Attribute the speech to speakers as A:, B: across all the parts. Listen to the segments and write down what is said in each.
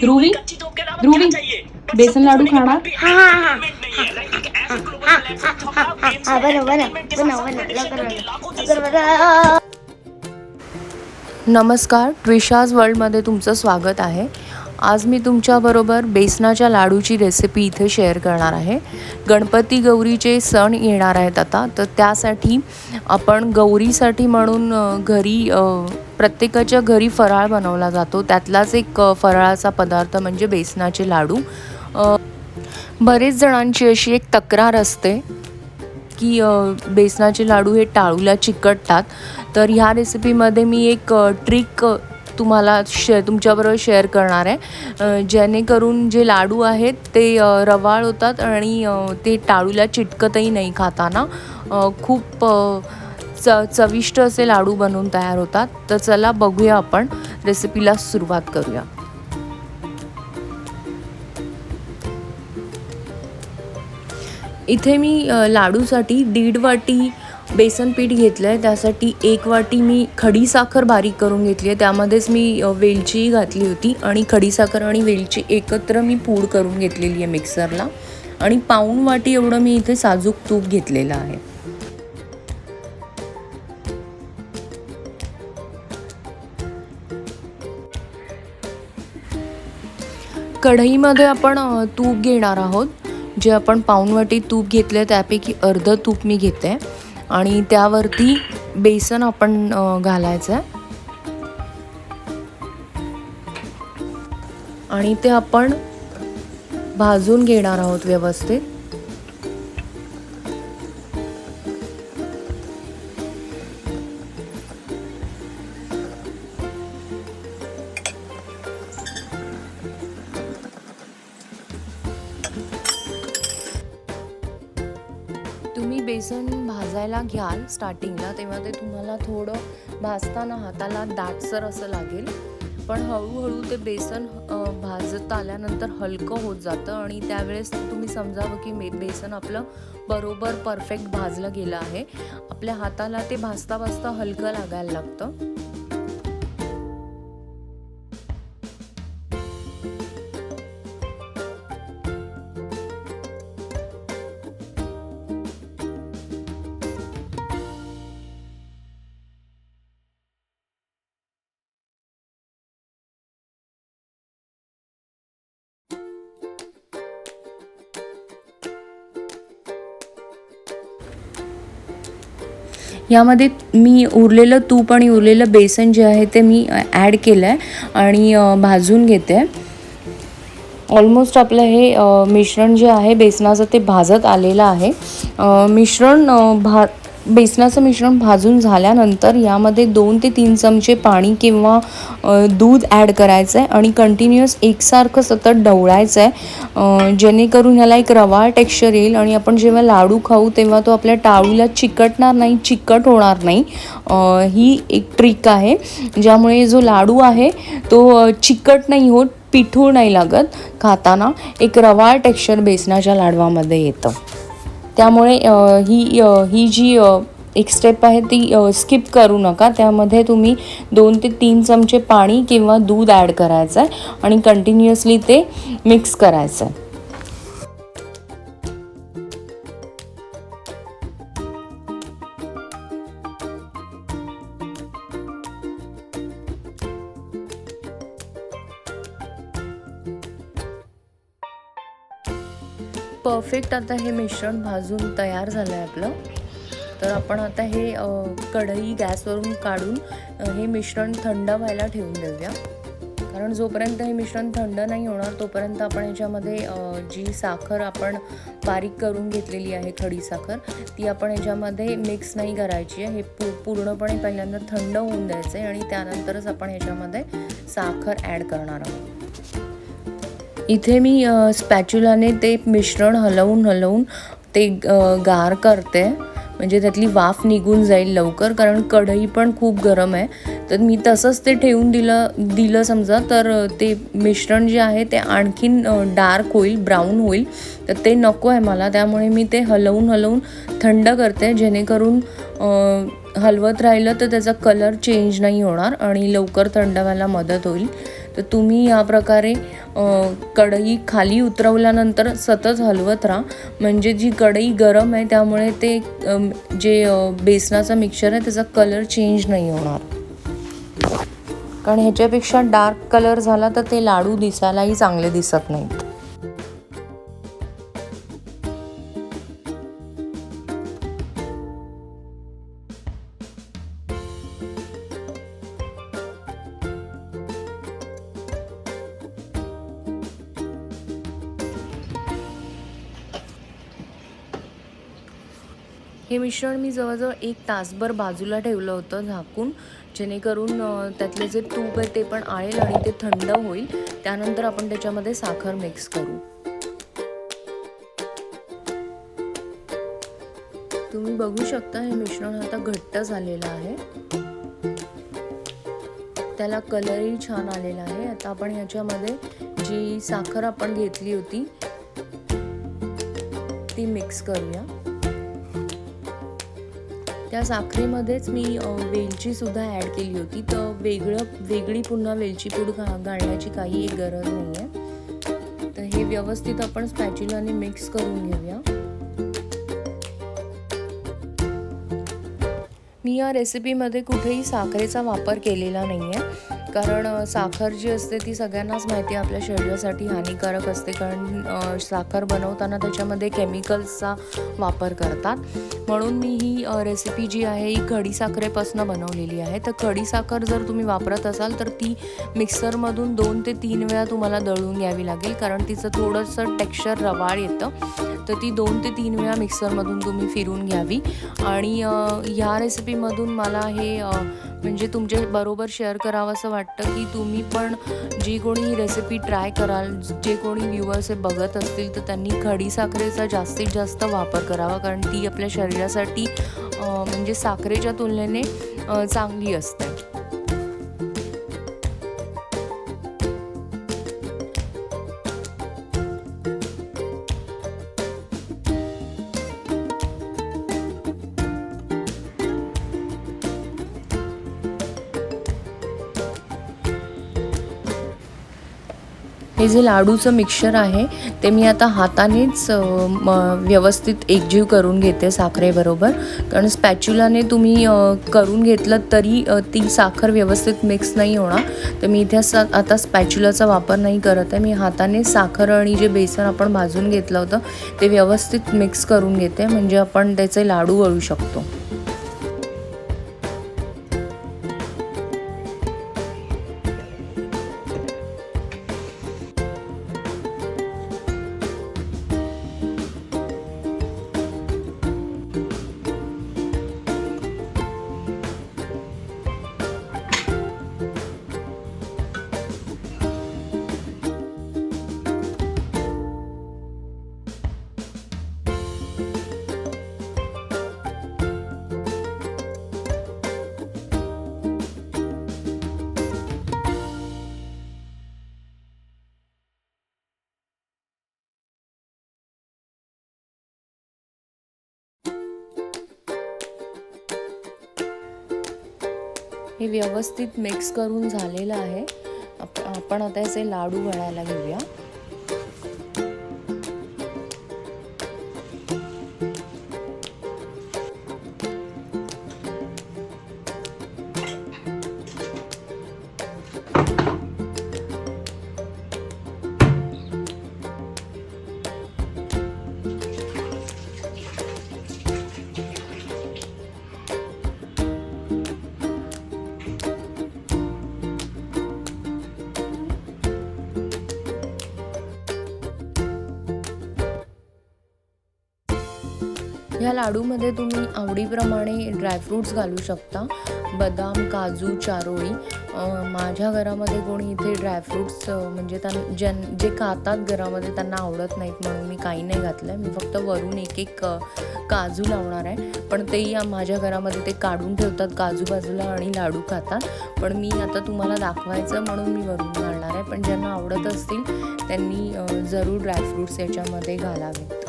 A: ध्रुवी? ध्रुवी? बेसन लाडू
B: हाँ, हाँ, हाँ.
C: है
B: हाँ, हाँ, हाँ, बना.
A: नमस्कार ट्विशाज वर्ल्डमध्ये तुमचं स्वागत आहे आज मी तुमच्याबरोबर बेसनाच्या लाडूची रेसिपी इथे शेअर करणार आहे. गणपती गौरीचे सण येणार आहेत आता. तर त्यासाठी आपण गौरीसाठी म्हणून घरी प्रत्येकाच्या घरी फराळ बनवला जातो. त्यातलाच एक फराळाचा पदार्थ म्हणजे बेसनाचे लाडू. बरेच जणांची अशी एक तक्रार असते की बेसनाचे लाडू हे टाळूला चिकटतात. तर ह्या रेसिपीमध्ये मी एक ट्रिक तुम्हाला शे तुमच्याबरोबर शेअर करणार आहे. जेणेकरून जे लाडू आहेत ते रवाळ होतात आणि ते टाळूला चिटकतही नाही खाताना. खूप च चविष्ट असे लाडू बनवून तयार होतात. तर चला बघूया आपण. रेसिपीला सुरुवात करूया. इथे मी लाडूसाठी दीड वाटी बेसन पीठ घेतलं आहे त्यासाठी एक वाटी मी खडी साखर बारीक करून घेतली आहे. त्यामध्येच मी वेलचीही वेलची घातली होती आणि खडी साखर आणि वेलची एकत्र मी पूड करून घेतलेली आहे मिक्सरला. आणि पाऊण वाटी एवढं मी इथे साजूक तूप घेतलेलं आहे. कढईमध्ये आपण तूप घेणार आहोत. जे आपण पाऊण वाटी तूप घेतलं त्यापैकी अर्धं तूप मी घेते. आणि त्यावरती बेसन आपण घालायचं आहे आणि ते आपण भाजून घेणार आहोत व्यवस्थित. भाजायला स्टार्टिंगला तेव्हा ते तुम्हाला थोडं भाजताना हाताला दाटसर असं लागेल. पण हळूहळू ते बेसन भाजत आल्यानंतर हलकं होत जातं आणि त्यावेळेस तुम्ही समजावं की मे बेसन आपलं बरोबर परफेक्ट भाजलं गेलं आहे. आपल्या हाताला ते भाजता भाजता हलकं लागायला लागतं. यामध्ये मी उरलेलं तूप आणि उरलेलं बेसन जे आहे ते मी ॲड केलं आहे आणि भाजून घेते ऑलमोस्ट आपलं हे मिश्रण जे आहे बेसनाचं ते भाजत आलेलं आहे. मिश्रण भा बेसनाचं मिश्रण भाजून झाल्यानंतर यामध्ये दोन ते तीन चमचे पाणी किंवा दूध ॲड करायचं आहे आणि कंटिन्युअस एकसारखं सतत ढवळायचं आहे जेणेकरून ह्याला एक रवाळ टेक्स्चर येईल आणि आपण जेव्हा लाडू खाऊ तेव्हा तो आपल्या टाळूला चिकटणार नाही चिकट होणार नाही. ही एक ट्रिक आहे ज्यामुळे जो लाडू आहे तो चिकट नाही होत पिठू नाही लागत खाताना. एक रवाळ टेक्स्चर बेसनाच्या लाडवामध्ये येतं. त्यामुळे ही ही जी एक स्टेप आहे ती स्किप करू नका. त्यामध्ये तुम्ही दोन ते तीन चमचे पाणी किंवा दूध ॲड करायचं आहे आणि कंटिन्युअसली ते मिक्स करायचं आहे परफेक्ट आता हे मिश्रण भाजून तयार झालं आहे आपलं. तर आपण आता हे कढई गॅसवरून काढून हे मिश्रण थंड व्हायला ठेवून देऊया. कारण जोपर्यंत हे मिश्रण थंड नाही होणार तोपर्यंत आपण याच्यामध्ये जी साखर आपण बारीक करून घेतलेली आहे खडी साखर ती आपण याच्यामध्ये मिक्स नाही करायची आहे. हे पू पूर्णपणे पहिल्यांदा थंड होऊन द्यायचं आहे आणि त्यानंतरच आपण ह्याच्यामध्ये साखर ॲड करणार आहोत. इथे मी स्पॅच्युलाने ते मिश्रण हलवून हलवून ते गार करते. म्हणजे त्यातली वाफ निघून जाईल लवकर कारण कढई पण खूप गरम आहे. तर मी तसंच ते ठेवून दिलं दिलं समजा तर ते मिश्रण जे आहे ते आणखीन डार्क होईल ब्राऊन होईल. तर ते नको आहे मला त्यामुळे मी ते हलवून हलवून थंड करते. जेणेकरून हलवत राहिलं तर त्याचा कलर चेंज नाही होणार आणि लवकर थंड व्हायला मदत होईल. तर तुम्ही या प्रकारे कढई खाली उतरवल्यानंतर सतत हलवत राहा. म्हणजे जी कढई गरम आहे त्यामुळे ते जे बेसनाचं मिक्सर आहे त्याचा कलर चेंज नाही होणार. कारण ह्याच्यापेक्षा डार्क कलर झाला तर ते लाडू दिसायलाही चांगले दिसत नाहीत. हे मिश्रण मी जवळजवळ एक तासभर बाजूला ठेवलं होतं झाकून. जेणेकरून त्यातले जे तूप आहे ते पण आळेल आणि ते थंड होईल. त्यानंतर आपण त्याच्यामध्ये साखर मिक्स करू. तुम्ही बघू शकता हे मिश्रण आता घट्ट झालेलं आहे. त्याला कलरही छान आलेला आहे. आता आपण ह्याच्यामध्ये जी साखर आपण घेतली होती ती मिक्स करूया. त्या साखरेमध्येच मी वेलचीसुद्धा वेलची सुद्धा ॲड केली होती. तर वेगळं वेगळी पुन्हा वेलची पूड घा घालण्याची काही एक गरज नाही आहे तर हे व्यवस्थित आपण स्पॅच्युलाने मिक्स करून घेऊया. मी या रेसिपीमध्ये कुठेही साखरेचा वापर केलेला नाही आहे कारण साखर जी असते ती सगळ्यांनाच माहिती आहे आपल्या शरीरासाठी हानिकारक असते. कारण साखर बनवताना त्याच्यामध्ये केमिकल्सचा वापर करतात. म्हणून मी ही रेसिपी जी आहे ही खडी साखरेपासून बनवलेली आहे. तर खडी साखर जर तुम्ही वापरत असाल तर ती मिक्सरमधून दोन ते तीन वेळा तुम्हाला दळून घ्यावी लागेल. कारण तिचं थोडंसं टेक्स्चर रवाळ येतं. तर ती दोन ते तीन वेळा मिक्सरमधून तुम्ही फिरून घ्यावी. आणि ह्या रेसिपीमधून मला हे म्हणजे तुमच्या बरोबर शेअर करावं असं वाटतं की तुम्ही पण जी कोणी ही रेसिपी ट्राय कराल जे कोणी व्ह्युअर्स हे बघत असतील तर त्यांनी खडी साखरेचा जास्तीत जास्त वापर करावा. कारण ती आपल्या शरीरासाठी म्हणजे साखरेच्या तुलनेने चांगली असते. हे जे लाडूचं मिक्सचर आहे ते मी आता हातानेच म व्यवस्थित एकजीव करून घेते साखरेबरोबर. कारण स्पॅच्युलाने तुम्ही करून घेतलं तरी ती साखर व्यवस्थित मिक्स नाही होणार. तर मी इथे सा आता स्पॅच्युलाचा वापर नाही करत आहे. मी हाताने साखर आणि जे बेसन आपण भाजून घेतलं होतं ते व्यवस्थित मिक्स करून घेते. म्हणजे आपण त्याचे लाडू वळू शकतो. हे व्यवस्थित मिक्स करून झालेलं आहे. आप- आपण आता याचे लाडू वळायला घेऊया. ह्या लाडूमध्ये तुम्ही आवडीप्रमाणे ड्रायफ्रूट्स घालू शकता. बदाम काजू चारोळी. माझ्या घरामध्ये कोणी इथे ड्रायफ्रूट्स म्हणजे त्यां ज्यां जे खातात घरामध्ये त्यांना आवडत नाहीत म्हणून मी काही नाही घातलं आहे मी फक्त वरून एक एक काजू लावणार आहे. पण तेही माझ्या घरामध्ये ते काढून ठेवतात काजू बाजूला आणि लाडू खातात. पण मी आता तुम्हाला दाखवायचं म्हणून मी वरून घालणार आहे. पण ज्यांना आवडत असतील त्यांनी जरूर ड्रायफ्रूट्स याच्यामध्ये घालावे.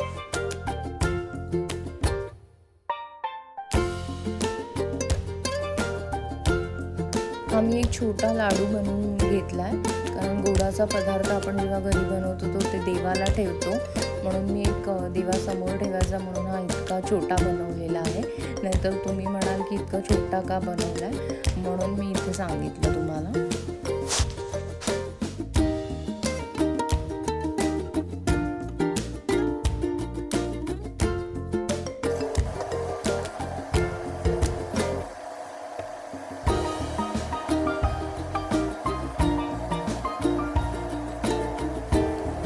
A: छोटा लाडू बनवून घेतला आहे कारण गोडाचा पदार्थ आपण जेव्हा घरी बनवतो तो ते देवाला ठेवतो. म्हणून मी एक देवासमोर ठेवायचा म्हणून हा इतका छोटा बनवलेला आहे. नाहीतर तुम्ही म्हणाल की इतका छोटा का बनवला आहे म्हणून मी इथे सांगितलं तुम्हाला.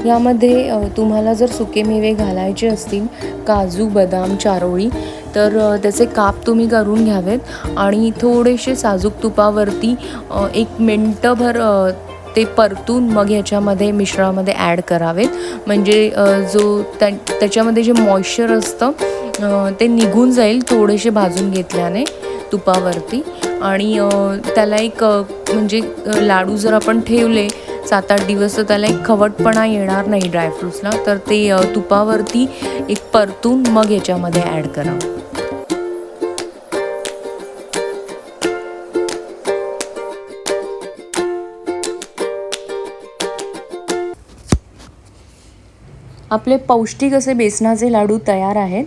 A: यामध्ये तुम्हाला जर सुके मेवे घालायचे असतील काजू बदाम चारोळी तर त्याचे काप तुम्ही करून घ्यावेत. आणि थोडेसे साजूक तुपावरती एक मिनटंभर ते परतून मग ह्याच्यामध्ये मिश्रणामध्ये ॲड करावेत. म्हणजे जो त्या त्याच्यामध्ये जे मॉइश्चर असतं ते निघून जाईल थोडेसे भाजून घेतल्याने तुपावरती. आणि त्याला एक म्हणजे लाडू जर आपण ठेवले सात आठ दिवस तर त्याला एक खवटपणा येणार नाही ड्रायफ्रूट्सला तर ते तुपावरती एक परतून मग याच्यामध्ये ॲड करा. आपले पौष्टिक असे बेसनाचे लाडू तयार आहेत.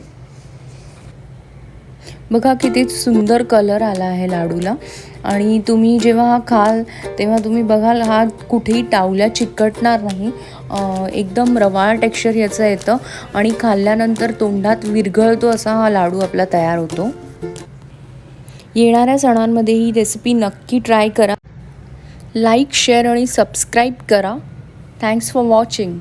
A: बघा किती सुंदर कलर आला आहे लाडूला. आणि तुम्ही जेव्हा हा खाल तेव्हा तुम्ही बघाल हा कुठेही टावल्या चिकटणार नाही. एकदम रवाळ टेक्स्चर याचं येतं आणि खाल्ल्यानंतर तोंडात विरघळतो असा हा लाडू आपला तयार होतो. येणाऱ्या सणांमध्ये ही रेसिपी नक्की ट्राय करा. लाईक शेअर आणि सबस्क्राईब करा. Thanks for watching